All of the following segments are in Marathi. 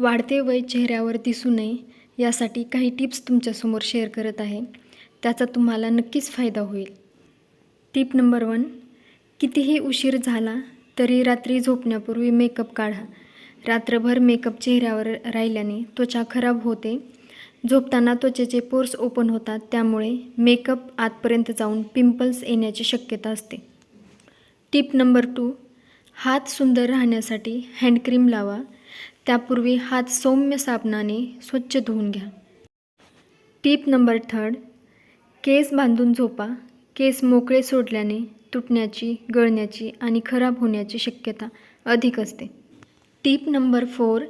वाढते वय चेहऱ्यावर दिसू नये यासाठी काही टिप्स तुमच्यासमोर शेअर करत आहे. त्याचा तुम्हाला नक्कीच फायदा होईल. टिप नंबर वन कितीही उशीर झाला तरी रात्री झोपण्यापूर्वी मेकअप काढा. रात्रभर मेकअप चेहऱ्यावर राहिल्याने त्वचा खराब होते. झोपताना त्वचेचे पोर्स ओपन होतात त्यामुळे मेकअप आतपर्यंत जाऊन पिंपल्स येण्याची शक्यता असते. टिप नंबर टू हात सुंदर राहण्यासाठी हँडक्रीम लावा. त्यापूर्वी हात सौम्य साबणाने स्वच्छ धुवून घ्या. टीप नंबर थर्ड केस बांधून झोपा. केस मोकळे सोडल्याने तुटण्याची गळण्याची आणि खराब होण्याची शक्यता अधिक असते. टीप नंबर फोर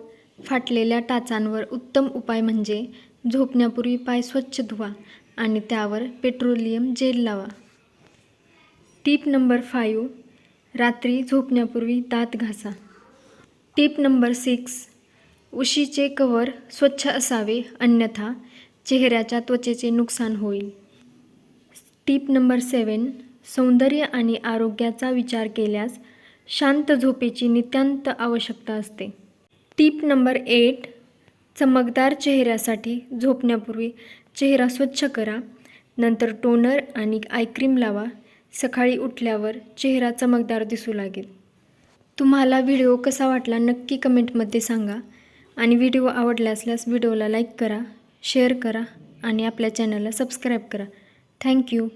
फाटलेल्या टाचांवर उत्तम उपाय म्हणजे झोपण्यापूर्वी पाय स्वच्छ धुवा आणि त्यावर पेट्रोलियम जेल लावा. टीप नंबर फाईव्ह रात्री झोपण्यापूर्वी दात घासा. Tip number six. उशीचे कवर स्वच्छ असावे अन्यथा चेहऱ्याच्या त्वचेचे नुकसान होईल. टिप नंबर सेवन सौंदर्य आणि आरोग्याचा विचार केल्यास शांत झोपेची नितांत आवश्यकता असते. Tip number eight. चमकदार चेहऱ्यासाठी झोपण्यापूर्वी चेहरा स्वच्छ करा. नंतर टोनर आणि आयक्रीम लावा. सकाळी उठल्यावर चेहरा चमकदार दिसू लागेल. तुम्हाला व्हिडिओ कसा वाटला नक्की कमेंटमध्ये सांगा. आणि व्हिडिओ आवडला असल्यास व्हिडिओला लाईक करा शेअर करा आणि आपल्या चॅनलला सबस्क्राईब करा. थँक्यू